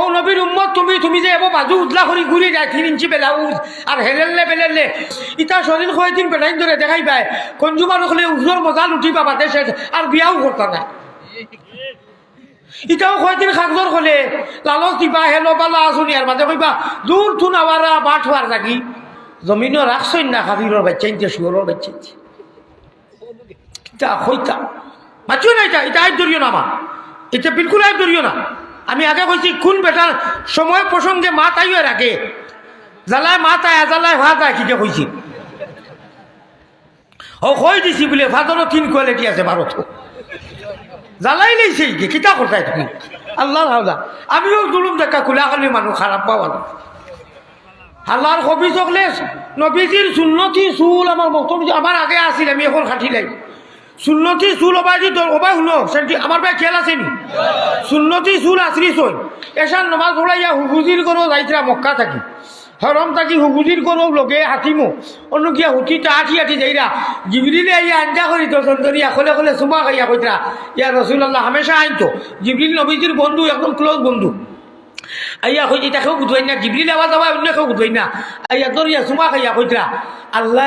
ও নবীর উম্মত, তুমি তুমি যে এবার বাজু উদলা করি ঘুরি যায়, তিন ইঞ্চি বেলাউজ আর হেলেললে বেলেললে ইটা শরীর কয়েকদিন বেটাইন ধরে দেখাই পায় কঞ্জুমার হলে উজর মজা লুটি পাবা দেশে আর বিয়াও করতা না। ইটাও কয়েকদিন খাগদর হলে, লালচ দিবা, হেলো বালা আসুনি আর মাঝে কইবা দূর থুন আওয়ারা বাট হওয়ার থাকি জমিনও রাখছই না খাবিরর বাচ্চা, ইনতে শুয়রর বাচ্চা ইনতে ইটা হইতা। মাতিও না এটা এটা আইব ধরিও না আমার এটা বিলকুল আইব ধরিও না। আমি আগে কইছি কোন বেটার সময় প্রসঙ্গে মা তাইও রাখে। জ্বালায় মা তাই জ্বালায় ভাত আয় কিকে কইছি। ও কই দিছি বলে ভাতরও তিন কোয়ালিটি আছে ভারত জ্বালাই লাইছে কি, কিতা করতাই তুমি? আল্লাহ হাওলা। আমিও জুলুম দেখা কুলাখালি মানুষ খারাপ পাওয়া না আল্লাহর কবি চকলে নবীজির সুন্নতি চুল আমার মতন আমার আগে আসিল আমি এখন খাটি লাই সুন্নতি চুল তোর অবাই শুনো সেটি আমার ভাই খেয়াল আছে নি? সুন্নতি চুল আসরি চই এসান নমাজ পড়াইয়া হুগুজির করো যাইতরা মক্কা থাকি। হরম থাকি হুগুজির করো লগে হাতিমো। অন্য গিয়া হুতি আঠি আঠি যাইরা। জিবরিলে আইয়া আঞ্জা করি তো সন্তরিয়া খলে খলে সুমা খাইয়া কইতরা। ইয়া রসুল্লাহ হামেশা আইনতো। জিবরিল নবীজির বন্ধু, একদম ক্লোজ বন্ধু। আইয়া কইছি তাকেও বুঝবাই না। জিবরিল আওয়াজ আওয়াজ অন্য কেউ বুঝবাই না। আইয়া দরিয়া সুমা খাইয়া কইতরা। আল্লাহ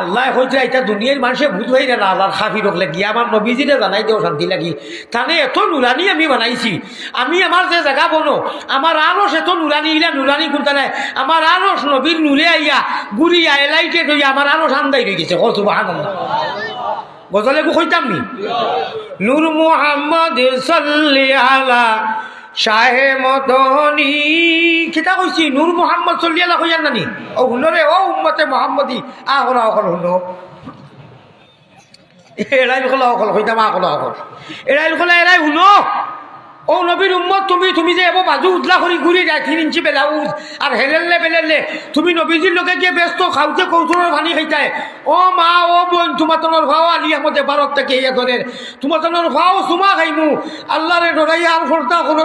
আল্লাহ হয়েছে এটা দুনিয়ার মানুষে হয়ে না আল্লাহর খাফি রকলে গিয়ে আমার নবীজিরে জানাই দেও শান্তি লাগি। তানে এত নুরানি আমি বানাইছি। আমি আমার যে জায়গা বনো, আমার আরস এত নুরানি ইলা নুরানি কোনটা নাই আমার আরস নবীর নুরে আইয়া গুড়িয়া এলাইটেড হইয়া আমার আরস আন্দাই রয়ে গেছে। কত বাহান গজলে কইতাম নি? নূর মুহাম্মদ সাল্লি আলা শাহে মদনী। কিতা কইছি, নূর মোহাম্মদ চলিয়ালা কইয়ার নানি। ও শুনো রে, ও উম্মতে মোহাম্মদী। আহরা অকল শুনো এড়াইল খোলা অকল, হইতাম আকল অকল এড়াইল খোলা এৰাই শুনো ও নবীর উম্মত, তুমি তুমি যে এব বাজু উদলা করি ঘুরি যায়, তিন ইঞ্চি বেলাউজ আর হেলেললে বেলেললে তুমি নবীজির লোকে গিয়ে ব্যস্ত খাওতে কৌশলের ভানি খাইতায়। ও মা, ও বোন, তোমার তোমার ভাও আলি আমাদের ভারত থেকে ইয়ে ধরে তোমার তোমার ভাও সুমা খাইমু। আল্লাহরে ডরাইয়া আর ফোরতা কোনো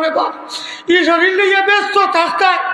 ই শরীর লইয়া ব্যস্ত থাকতায়।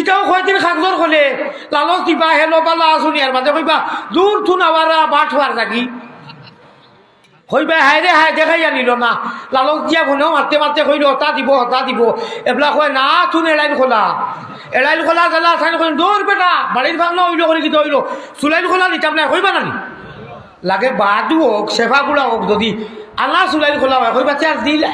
ইটাও কয়েকদিন খাগদর হলে। লালচ দিবা হেলো বালা আসুনি আর মাঝে কইবা দূর থুন আওয়ারা বাট হওয়ার থাকি হইবা হায় রে হায় দেখাই আনিল না। লালক দিয়া ফোনেও মারতে মারতে কইল হতা দিব হতা দিব। এবলা কয়, না তুন এলাইন খোলা। এলাইন খোলা গেলা সাইন কইন দৌড় বেটা বাড়ির ভাগ না হইল করে কি হইল চুলাইন খোলা, নিতাম না কইবা নানি? লাগে, বাদু হোক সেফা গুড়া হোক যদি আল্লাহ চুলাইন খোলা হয়, কইবা চার্জ দিলা?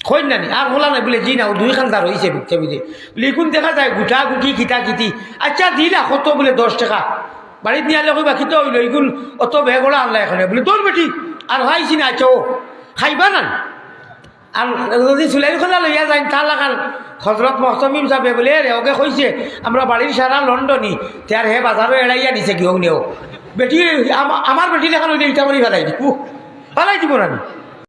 কই নানি আর খোলা নাই বলে জি না দুই খান্দার হয়েছে বিচ্ছে বুঝে লিখুন দেখা যায় গুঠা গুটি কিতা কিতি আচ্ছা দিলা, কত বলে, দশ টাকা। বাড়িতে নিয়ে আনলে কইবা কিতা হইল, এইগুন অত বেগড়া আনলা এখানে। বলে তোর বেটি আর হাইছি না চো খাইবা না আর যদি চুলাই খোলা লইয়া যাই তার লাগান হজরত মহতমিম যাবে বলে রে ওকে কইছে আমরা বাড়ির সারা লন্ডনী তার হে বাজারও এড়াইয়া দিছে কি হোক নেও বেটি, আমা- আমার বেটি লেখান হইলে ইটা মারি ফেলাই দিব। ফেলাই দিব না